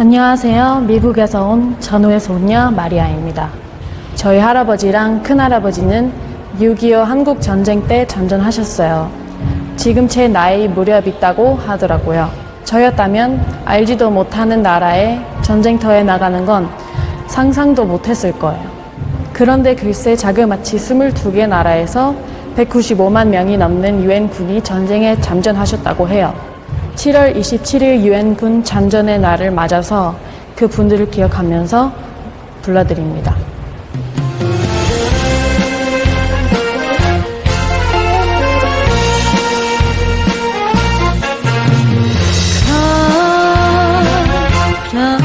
안녕하세요. 미국에서 온 전우의 손녀 마리아입니다. 저희 할아버지랑 큰할아버지는 6.25 한국 전쟁 때 전전하셨어요. 지금 제 나이 무렵 있다고 하더라고요. 저였다면 알지도 못하는 나라에 전쟁터에 나가는 건 상상도 못했을 거예요. 그런데 글쎄 자그마치 22개 나라에서 195만 명이 넘는 유엔 군이 전쟁에 잠전하셨다고 해요. 7월 27일 유엔군 잠전의 날을 맞아서 그 분들을 기억하면서 불러드립니다. 전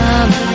한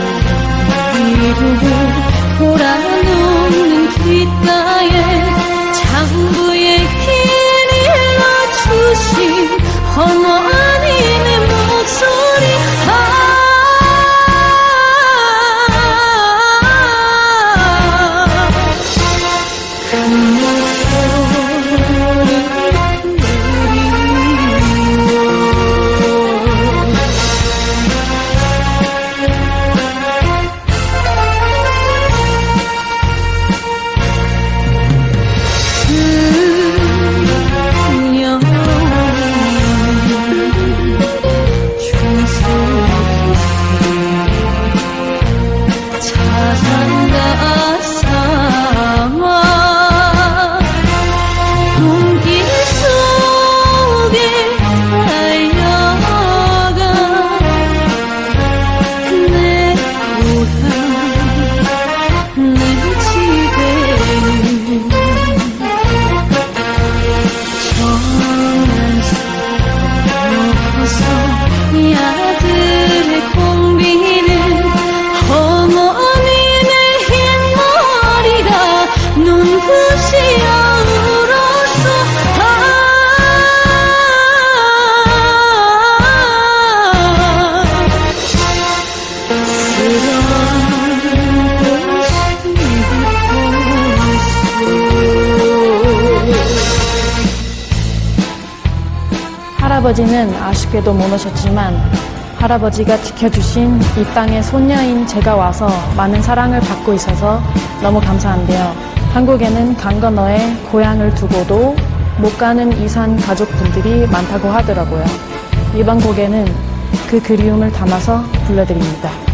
할아버지는 아쉽게도 못 오셨지만 할아버지가 지켜주신 이 땅의 손녀인 제가 와서 많은 사랑을 받고 있어서 너무 감사한데요. 한국에는 강 건너에 고향을 두고도 못 가는 이산 가족분들이 많다고 하더라고요. 이번 곡에는 그 그리움을 담아서 불러드립니다.